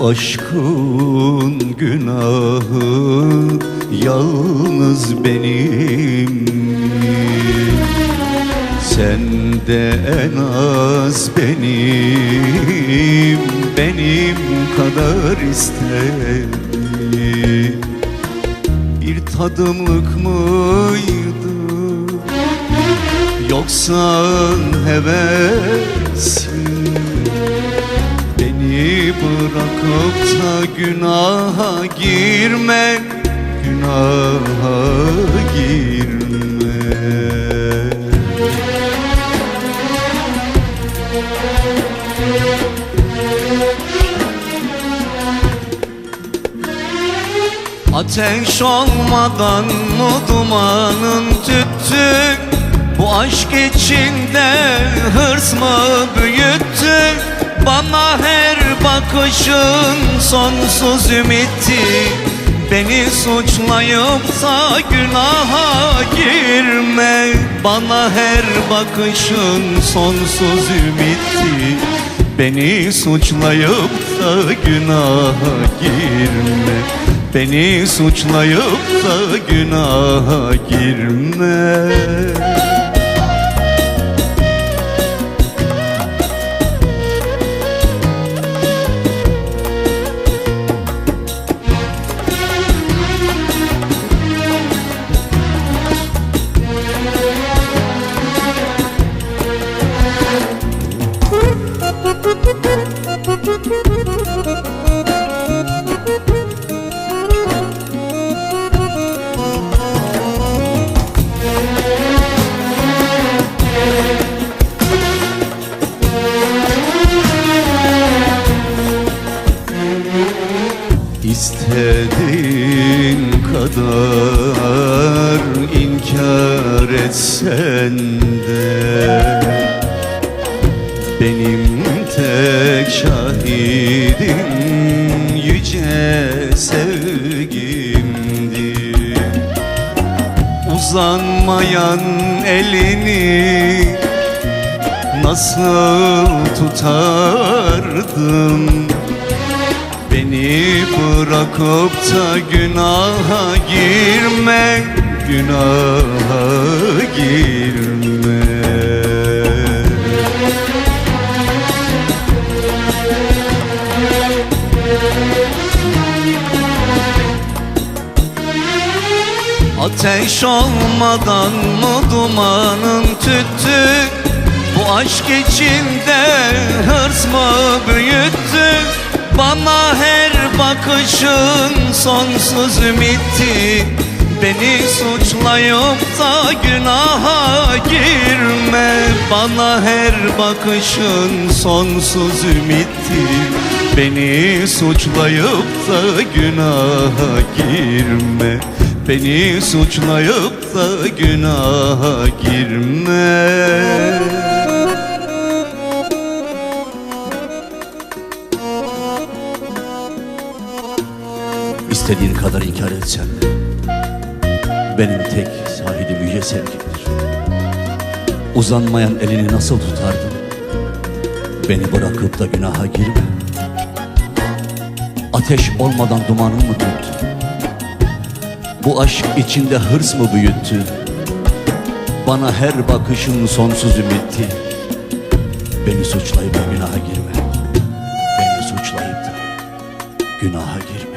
Aşkın günahı yalnız benim. Sen de en az benim Benim kadar iste Bir tadımlık mıydı? Yoksa hevesin da günaha girme Günaha girme. Ateş olmadan mı dumanın tüttü. Bu aşk içinde hırs mı büyüttü? Bana her bakışın sonsuz ümitti Beni suçlayıp da günaha girme. Bana her bakışın sonsuz ümitti Beni suçlayıp da günaha girme. Beni suçlayıp da günaha girme kadar inkar etsen de Benim tek şahidim yüce sevgimdi. Uzanmayan elini nasıl tutardım Beni bırakıp da günaha girme Günaha girme. Ateş olmadan mı dumanın tüttü? Bu aşk içinde hırs mı her bakışın sonsuz ümitti Beni suçlayıp da günaha girme. Bana her bakışın sonsuz ümitti Beni suçlayıp da günaha girme. Beni suçlayıp da günaha girme İstediğin kadar inkar etsen Benim tek sahidim yüce sevgimdir. Uzanmayan elini nasıl tutardın? Beni bırakıp da günaha girme. Ateş olmadan dumanın mı tuttu? Bu aşk içinde hırs mı büyüttü? Bana her bakışın sonsuz ümitti. Beni suçlayıp da günaha girme. Beni suçlayıp da günaha girme